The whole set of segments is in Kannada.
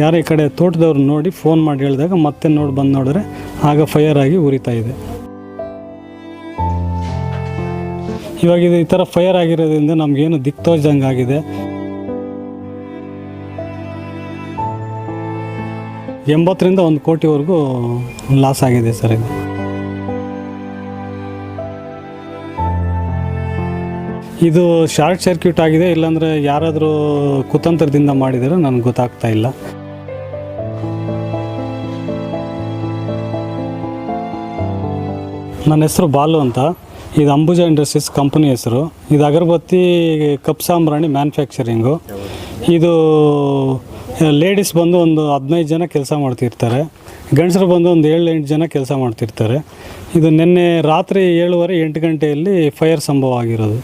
ಯಾರೋ ಕಡೆ ತೋಟದವ್ರು ನೋಡಿ ಫೋನ್ ಮಾಡಿ ಹೇಳಿದಾಗ ಮತ್ತೆ ನೋಡಿ ಬಂದು ನೋಡಿದ್ರೆ ಆಗ ಫೈರ್ ಆಗಿ ಉರಿತಾ ಇದೆ. ಇವಾಗ ಇದು ಈ ಥರ ಫೈರ್ ಆಗಿರೋದ್ರಿಂದ ನಮಗೇನು ದಿಕ್ಕ ತೋಚ್ದಂಗೆ ಆಗಿದೆ. ಎಂಬತ್ತರಿಂದ ಒಂದು ಕೋಟಿವರೆಗೂ ಲಾಸ್ ಆಗಿದೆ ಸರ್ ಇದು. ಇದು ಶಾರ್ಟ್ ಸರ್ಕ್ಯೂಟ್ ಆಗಿದೆ, ಇಲ್ಲಾಂದರೆ ಯಾರಾದರೂ ಕುತಂತ್ರದಿಂದ ಮಾಡಿದರೆ ನನಗೆ ಗೊತ್ತಾಗ್ತಾ ಇಲ್ಲ. ನನ್ನ ಹೆಸರು ಬಾಲು ಅಂತ. ಇದು ಅಂಬುಜಾ ಇಂಡಸ್ಟ್ರೀಸ್ ಕಂಪನಿ ಹೆಸರು. ಇದು ಅಗರಬತ್ತಿ ಕಪ್ ಸಾಂಬ್ರಾಣಿ ಮ್ಯಾನುಫ್ಯಾಕ್ಚರಿಂಗು. ಇದು ಲೇಡೀಸ್ ಬಂದು ಒಂದು ಹದಿನೈದು ಜನ ಕೆಲಸ ಮಾಡ್ತಿರ್ತಾರೆ. ಗಂಡಸರು ಬಂದು ಒಂದು ಏಳು ಎಂಟು ಜನ ಕೆಲಸ ಮಾಡ್ತಿರ್ತಾರೆ. ಇದು ನಿನ್ನೆ ರಾತ್ರಿ ಏಳುವರೆ ಎಂಟು ಗಂಟೆಯಲ್ಲಿ ಫೈರ್ ಸಂಭವ ಆಗಿರೋದು.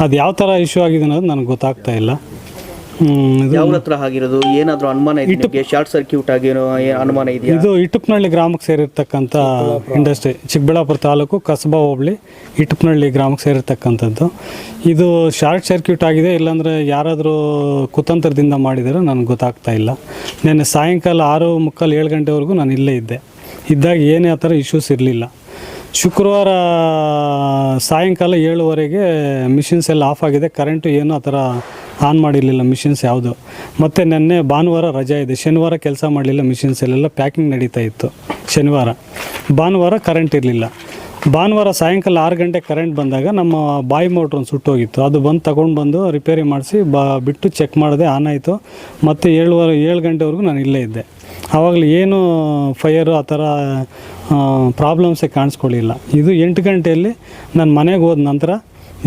ಅದು ಯಾವ ಥರ ಇಶ್ಯೂ ಆಗಿದೆ ಅನ್ನೋದು ನನಗೆ ಗೊತ್ತಾಗ್ತಾ ಇಲ್ಲ. ಹ್ಮ್, ಇದು ಯಾವ ಹತ್ರ ಆಗಿರೋದು ಏನಾದರೂ ಅನುಮಾನ ಇದೆ ಶಾರ್ಟ್ ಸರ್ಕ್ಯೂಟ್ ಆಗಿರೋ ಅನುಮಾನ ಇದೆಯಾ? ಇದು ಇಟುಪ್ನಹಳ್ಳಿ ಗ್ರಾಮಕ್ಕೆ ಸೇರಿರ್ತಕ್ಕಂಥ ಇಂಡಸ್ಟ್ರಿ ಚಿಕ್ಕಬಳ್ಳಾಪುರ ತಾಲೂಕು ಕಸಬಾ ಹೋಬಳಿ ಇಟುಪ್ನಹಳ್ಳಿ ಗ್ರಾಮಕ್ಕೆ ಸೇರಿರ್ತಕ್ಕಂಥದ್ದು. ಇದು ಶಾರ್ಟ್ ಸರ್ಕ್ಯೂಟ್ ಆಗಿದೆ ಇಲ್ಲಾಂದರೆ ಯಾರಾದರೂ ಕುತಂತ್ರದಿಂದ ಮಾಡಿದರೆ ನನಗೆ ಗೊತ್ತಾಗ್ತಾ ಇಲ್ಲ. ನೆನ್ನೆ ಸಾಯಂಕಾಲ ಆರು ಮುಕ್ಕಾಲು ಏಳು ಗಂಟೆವರೆಗೂ ನಾನು ಇಲ್ಲೇ ಇದ್ದೆ. ಇದ್ದಾಗ ಏನೇ ಆ ಥರ ಇಶ್ಯೂಸ್ ಇರಲಿಲ್ಲ. ಶುಕ್ರವಾರ ಸಾಯಂಕಾಲ ಏಳುವರೆಗೆ ಮಿಷಿನ್ಸ್ ಎಲ್ಲ ಆಫ್ ಆಗಿದೆ ಕರೆಂಟು ಏನೂ ಆ ಥರ ಆನ್ ಮಾಡಿರಲಿಲ್ಲ ಮಿಷಿನ್ಸ್ ಯಾವುದು. ಮತ್ತು ನೆನ್ನೆ ಭಾನುವಾರ ರಜಾ ಇದೆ. ಶನಿವಾರ ಕೆಲಸ ಮಾಡಲಿಲ್ಲ ಮಿಷಿನ್ಸ್ ಎಲ್ಲೆಲ್ಲ ಪ್ಯಾಕಿಂಗ್ ನಡೀತಾ ಇತ್ತು. ಶನಿವಾರ. ಭಾನುವಾರ ಕರೆಂಟ್ ಇರಲಿಲ್ಲ. ಭಾನುವಾರ ಸಾಯಂಕಾಲ ಆರು ಗಂಟೆ ಕರೆಂಟ್ ಬಂದಾಗ ನಮ್ಮ ಬಾಯಿ ಮೋಟ್ರ್ ಒಂದು ಸುಟ್ಟೋಗಿತ್ತು. ಅದು ಬಂದು ತಗೊಂಡು ಬಂದು ರಿಪೇರಿ ಮಾಡಿಸಿ ಬಾ, ಬಿಟ್ಟು ಚೆಕ್ ಮಾಡಿದೆ ಆನ್ ಆಯಿತು. ಮತ್ತು ಏಳುವರೆ, ಏಳು ಗಂಟೆವರೆಗೂ ನಾನು ಇಲ್ಲೇ ಇದ್ದೆ. ಆವಾಗಲೂ ಏನು ಫೈಯರು ಆ ಥರ ಪ್ರಾಬ್ಲಮ್ಸೇ ಕಾಣಿಸ್ಕೊಳ್ಳಿಲ್ಲ. ಇದು ಎಂಟು ಗಂಟೆಯಲ್ಲಿ ನಾನು ಮನೆಗೆ ಹೋದ ನಂತರ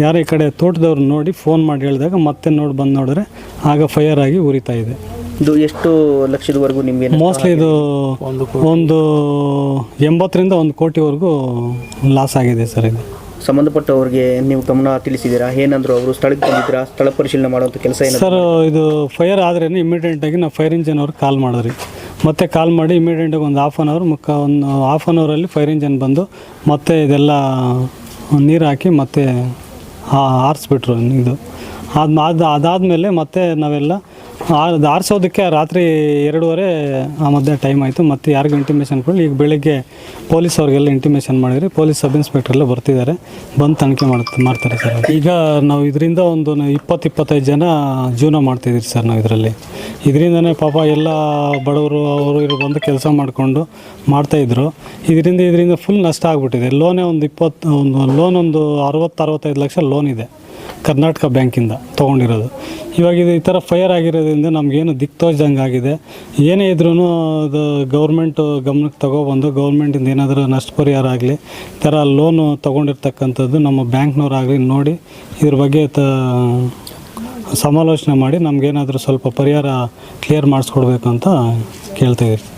ಯಾರೋ ಈ ಕಡೆ ತೋಟದವ್ರು ನೋಡಿ ಫೋನ್ ಮಾಡಿ ಹೇಳಿದಾಗ ಮತ್ತೆ ನೋಡಿ ಬಂದು ನೋಡಿದ್ರೆ ಆಗ ಫೈರ್ ಆಗಿ ಉರಿತಾ ಇದೆ. ಇದು ಎಷ್ಟು ಲಕ್ಷದವರೆಗೂ ನಿಮಗೆ ಮೋಸ್ಟ್ಲಿ ಇದು ಒಂದು ಎಂಬತ್ತರಿಂದ ಒಂದು ಕೋಟಿವರೆಗೂ ಲಾಸ್ ಆಗಿದೆ ಸರ್ ಇದು. ಸಂಬಂಧಪಟ್ಟವ್ರಿಗೆ ನೀವು ಗಮನ ತಿಳಿಸಿದ್ದೀರಾ? ಏನಂದ್ರು ಅವರು ಸ್ಥಳಕ್ಕೆ ಬಂದಿದ್ದೀರಾ? ಸ್ಥಳ ಪರಿಶೀಲನೆ ಮಾಡುವಂಥ ಕೆಲಸ ಏನು ಸರ್ ಇದು ಫೈರ್ ಆದ್ರೇ ಇಮಿಡಿಯೇಟಾಗಿ ನಾವು ಫೈರ್ ಇಂಜಿನ್ ಅವ್ರಿಗೆ ಕಾಲ್ ಮಾಡಿದ್ರಿ. ಮತ್ತೆ ಕಾಲ್ ಮಾಡಿ ಇಮಿಡಿಯೇಟಾಗಿ ಒಂದು ಹಾಫ್ ಆನ್ ಅವರ್ ಮುಖ ಒಂದು ಹಾಫ್ ಆನ್ ಅವರಲ್ಲಿ ಫೈರ್ ಇಂಜನ್ ಬಂದು ಮತ್ತೆ ಇದೆಲ್ಲ ನೀರು ಹಾಕಿ ಮತ್ತೆ ಆರಿಸ್ಬಿಟ್ರು ಇದು. ಅದು ಅದು ಅದಾದಮೇಲೆ ಮತ್ತೆ ನಾವೆಲ್ಲ ಅದು ಆರಿಸೋದಕ್ಕೆ ರಾತ್ರಿ ಎರಡೂವರೆ, ಆ ಮಧ್ಯೆ ಟೈಮ್ ಆಯಿತು. ಮತ್ತು ಯಾರಿಗೂ ಇಂಟಿಮೇಷನ್ ಕೊಡಲಿ ಈಗ ಬೆಳಿಗ್ಗೆ ಪೊಲೀಸ್ ಅವ್ರಿಗೆಲ್ಲ ಇಂಟಿಮೇಷನ್ ಮಾಡಿದ್ರಿ. ಪೊಲೀಸ್ ಸಬ್ ಇನ್ಸ್ಪೆಕ್ಟರ್ ಎಲ್ಲ ಬರ್ತಿದ್ದಾರೆ. ಬಂದು ತನಿಖೆ ಮಾಡ್ತ ಮಾಡ್ತಾರೆ ಸರ್ ಈಗ ನಾವು ಇದರಿಂದ ಒಂದು ಇಪ್ಪತ್ತು ಇಪ್ಪತ್ತೈದು ಜನ ಜೀವನ ಮಾಡ್ತಿದ್ದೀರಿ ಸರ್ ನಾವು ಇದರಲ್ಲಿ. ಇದರಿಂದನೇ ಪಾಪ ಎಲ್ಲ ಬಡವರು ಅವರು ಇವರು ಬಂದು ಕೆಲಸ ಮಾಡಿಕೊಂಡು ಮಾಡ್ತಾಯಿದ್ರು ಇದರಿಂದ ಇದರಿಂದ ಫುಲ್ ನಷ್ಟ ಆಗಿಬಿಟ್ಟಿದೆ. ಲೋನೇ ಒಂದು ಇಪ್ಪತ್ತು, ಒಂದು ಲೋನ್ ಒಂದು ಅರವತ್ತು, ಅರವತ್ತೈದು ಲಕ್ಷ ಲೋನ್ ಇದೆ. ಕರ್ನಾಟಕ ಬ್ಯಾಂಕಿಂದ ತೊಗೊಂಡಿರೋದು. ಇವಾಗ ಇದು ಈ ಥರ ಫೈರ್ ಆಗಿರೋದ್ರಿಂದ ನಮಗೇನು ದಿಕ್ ತೋಚ್ದಂಗೆ ಆಗಿದೆ. ಏನೇ ಇದ್ರೂ ಅದು ಗೌರ್ಮೆಂಟು ಗಮನಕ್ಕೆ ತಗೊಬಂದು ಗೌರ್ಮೆಂಟಿಂದ ಏನಾದರೂ ನಷ್ಟ ಪರಿಹಾರ ಆಗಲಿ, ಈ ಥರ ಲೋನು ತೊಗೊಂಡಿರ್ತಕ್ಕಂಥದ್ದು ನಮ್ಮ ಬ್ಯಾಂಕ್ನವರಾಗಲಿ ನೋಡಿ ಇದ್ರ ಬಗ್ಗೆ ತ ಸಮಾಲೋಚನೆ ಮಾಡಿ ನಮಗೇನಾದರೂ ಸ್ವಲ್ಪ ಪರಿಹಾರ ಕ್ಲಿಯರ್ ಮಾಡಿಸ್ಕೊಡ್ಬೇಕು ಅಂತ ಕೇಳ್ತಾಯಿದ್ದೀವಿ